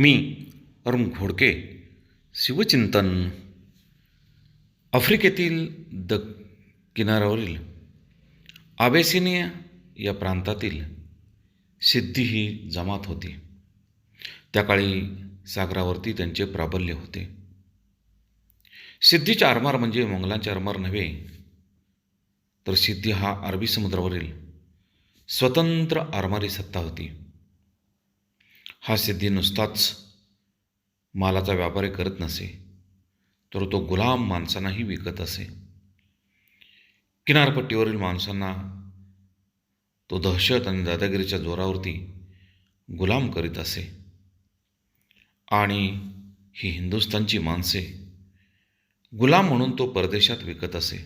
मी अरुण घोडके शिवचिंतन आफ्रिकेतील द किनाऱ्यावरील आबेसिनिया या प्रांतातील सिद्धी ही जमात होती. त्या काळी सागरावरती त्यांचे प्राबल्य होते. सिद्धीचे आरमार म्हणजे मंगलांचे आरमार नव्हे तर सिद्धी हा अरबी समुद्रावरील स्वतंत्र आरमारी सत्ता होती. हा सिद्धी नुसताच मालाचा व्यापारी करत नसे तर तो गुलाम माणसांनाही विकत असे. किनारपट्टीवरील माणसांना तो दहशत आणि दादागिरीच्या जोरावरती गुलाम करीत असे. आणि ही हिंदुस्थानची माणसे गुलाम म्हणून तो परदेशात विकत असे.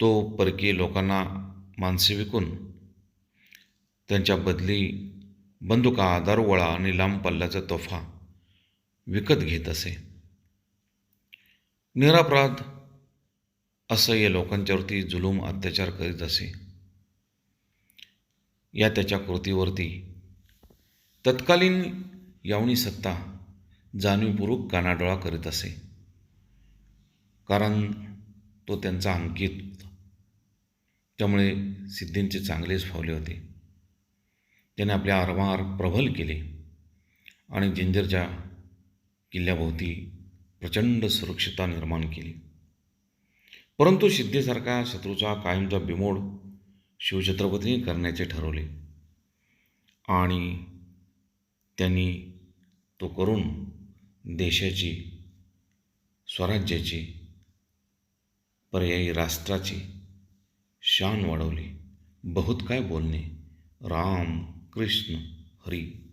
तो परकीय लोकांना माणसे विकून त्यांच्या बदली बंदुका दारुगोळा आणि लांब पल्ल्याचा तोफा विकत घेत असे. निरापराध असं या लोकांच्यावरती जुलूम अत्याचार करीत असे. या त्याच्या कृतीवरती तत्कालीन यावणी सत्ता जाणीवपूर्वक कानाडोळा करीत असे. कारण तो त्यांचा अंकित त्यामुळे सिद्धींचे चांगलेच फावले होते. त्याने आपले आरमार प्रबल केले. आणि जिंजरच्या किल्ल्याभोवती प्रचंड सुरक्षितता निर्माण केली. परंतु सिद्धीसारखा शत्रूचा कायमचा बिमोड शिवछत्रपतीने करण्याचे ठरवले. आणि त्यांनी तो करून देशाची स्वराज्याची पर्यायी राष्ट्राची शान वाढवली. बहुत काय बोलणे. राम કૃષ્ણ હરિ.